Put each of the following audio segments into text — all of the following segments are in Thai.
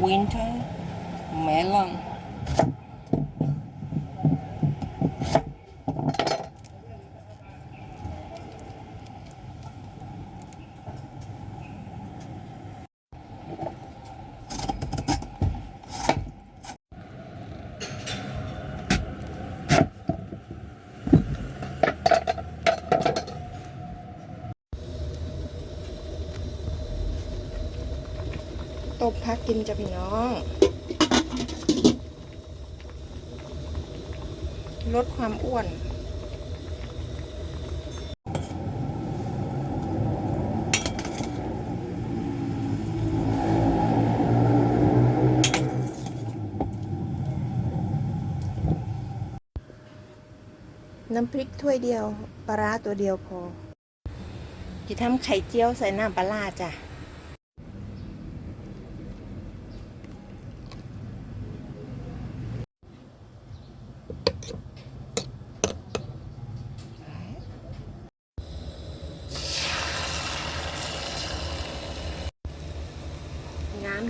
winter melon ตบพักกินจ้ะพี่น้องลดความอ้วนน้ำพริกถ้วยเดียว ปลาร้าตัวเดียวพอ จะทำไข่เจียวใส่น้ำปลาร้าจ้ะ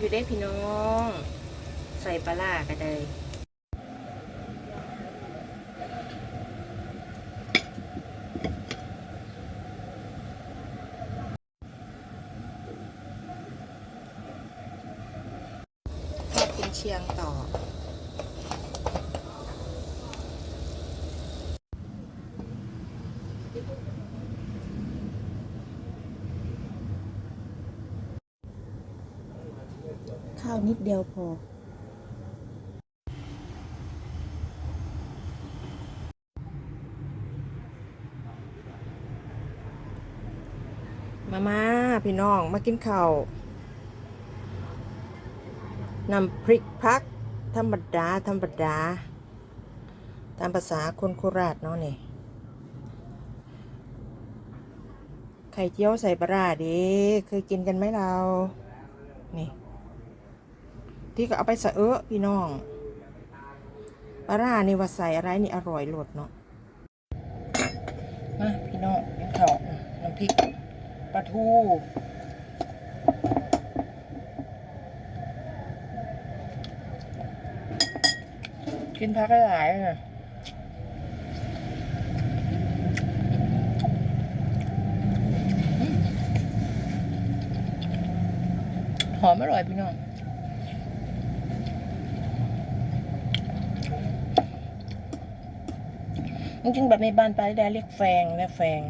อยู่ได้พี่น้อง ใส่ปลาล่าก็ได้ทอดเป็นเชียงต่อ ข้าวนิดเดียวพอ มามาพี่น้องมากินข้าวนำพริกพัก ธรรมดา ธรรมดา ตามภาษาคนโคราชเนาะนี่ไข่เจียวใส่ปลาดิเคยกินกันไหมเรา นี่ ที่ก็เอาไปส่เออพี่น้องปลาร้านี่ว่าใส่อะไรนี่อร่อยโลดเนาะมาพี่น้องกินข้าน้ำพริกปลาทูกินพักหลายเลยหอมอร่อยพี่น้อง จริงๆแบบในบ้านปลาได้เรียกแฟงและแฟง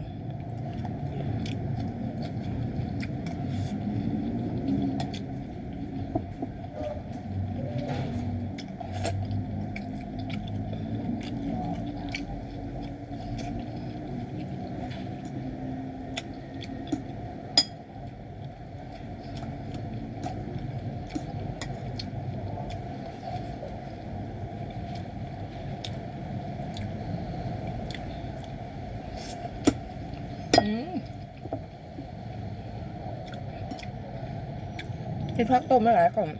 อืม กินพักต้มมาหลายกล่อง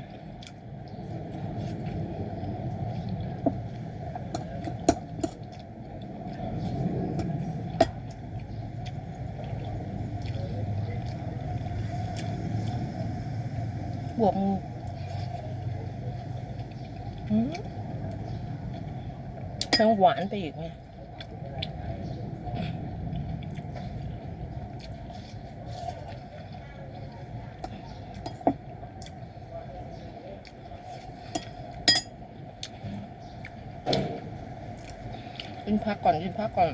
บวกมืออืมทั้งหวานไปอีกไง กินพักก่อนกินพักก่อน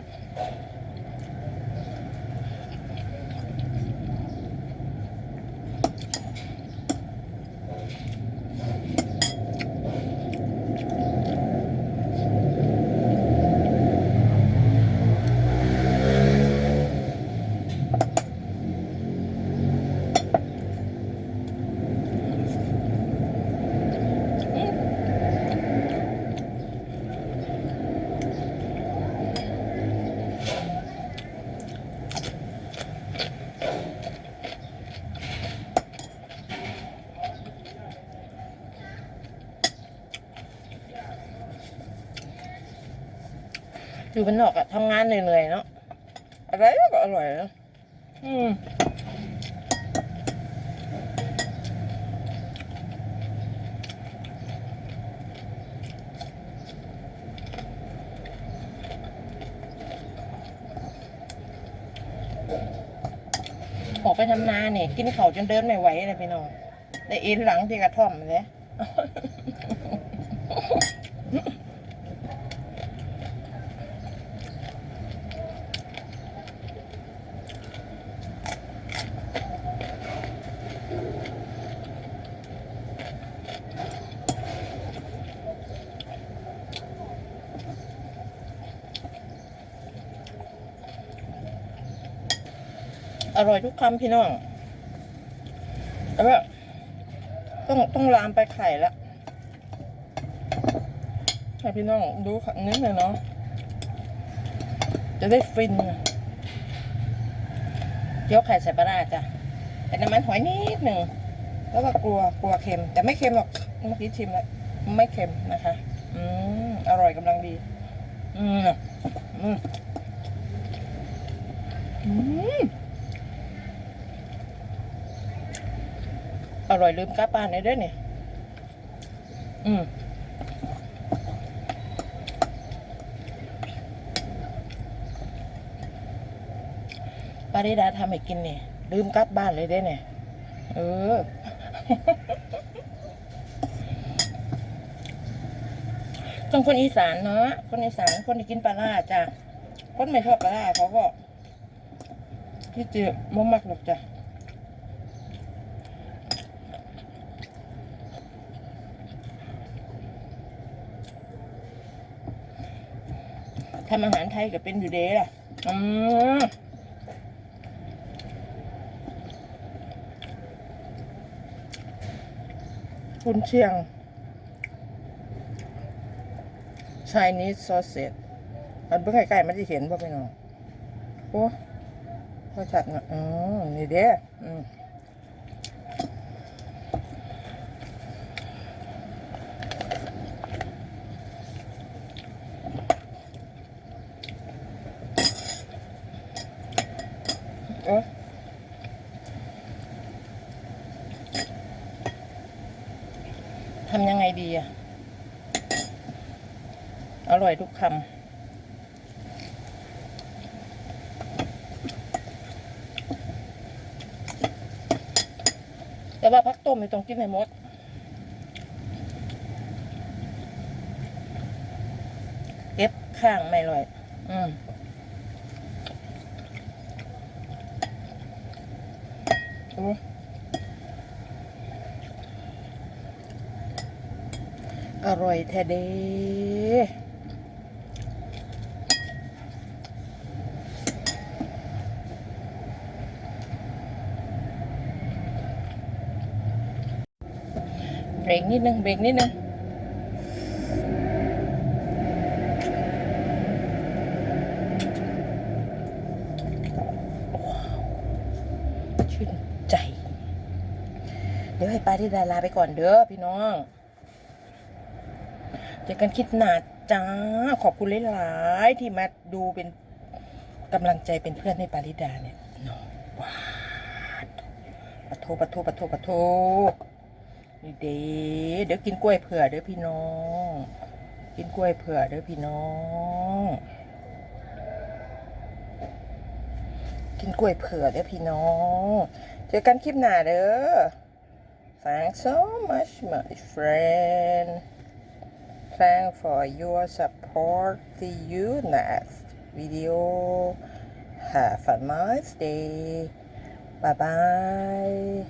อยู่บนนอกอะทำงานเหนื่อยๆเนาะอะไรก็อร่อยนะอืมออกไปทำนาเนี่ยกินเขาจนเดินไม่ไหวเลยพี่น้องแต่เอ็นหลังที่กระท่อมเลย อร่อยทุกคำพี่น้องแล้วต้องต้องลามไปไข่แล้วให้พี่น้องดูขันิดหน่อยเนาะจะได้ฟินเกี๊ยวไข่ใส่ปลาร้าจ้ะแต่น้ำมันหอยนิดหนึ่งแล้วก็กลัวกลัวเค็ม แต่ไม่เค็มหรอกเมื่อกี้ชิมแล้วไม่เค็มนะคะ อืมอร่อยกำลังดี อืมอืมอืม อ ร่อยลืมกาปานเลยด้วยเนี่ย อืมปาริดาทำให้กินเนี่ยลืมกลับบ้านเลยเด้เนี่ย เออต้องคนอีสานเนาะ คนอีสานคนที่กินปลาล่าจ้ะ คนไม่ชอบปลาล่าเขาก็ที่จะม่มักหรอกจ้ะ ทำอาหารไทยก็เป็นอยู่เด้ล่ะอืมคุณเชียง Chinese sausage มันเพิ่งใกล้ๆมันจะเห็นป่ะพี่น้องโอ้พอชัดนะอืมนี่เด้อืมเอ้ทำยังไง ดีอะอร่อยทุกคำแต่ว่าพักต้มไม่ต้องกินให้หมด เก็บข้างไม่อร่อย อืมโอ้ อร่อยแท้เด้เบรกนิดนึงเบรกนิดนึงชื่นใจ เดี๋ยวให้ป้าที่ดาลาไปก่อนเด้อพี่น้อง เจอกันคลิดหนาจ้า ขอบคุณหลายๆที่มาดูเป็นกำลังใจเป็นเพื่อนให้ปาริดาเนี่ยน้องว้าวปะโทปะโทปะโทปะโทนี่เด้เดี๋ยวกินกล้วยเผื่อเด้อพี่น้อง กินกล้วยเผื่อเด้อพี่น้อง กินกล้วยเผื่อเด้อพี่น้อง เจอกันคลิปหน้าเด้อ Thanks so much my friend Thanks for your support. See you next video. Have a nice day. Bye bye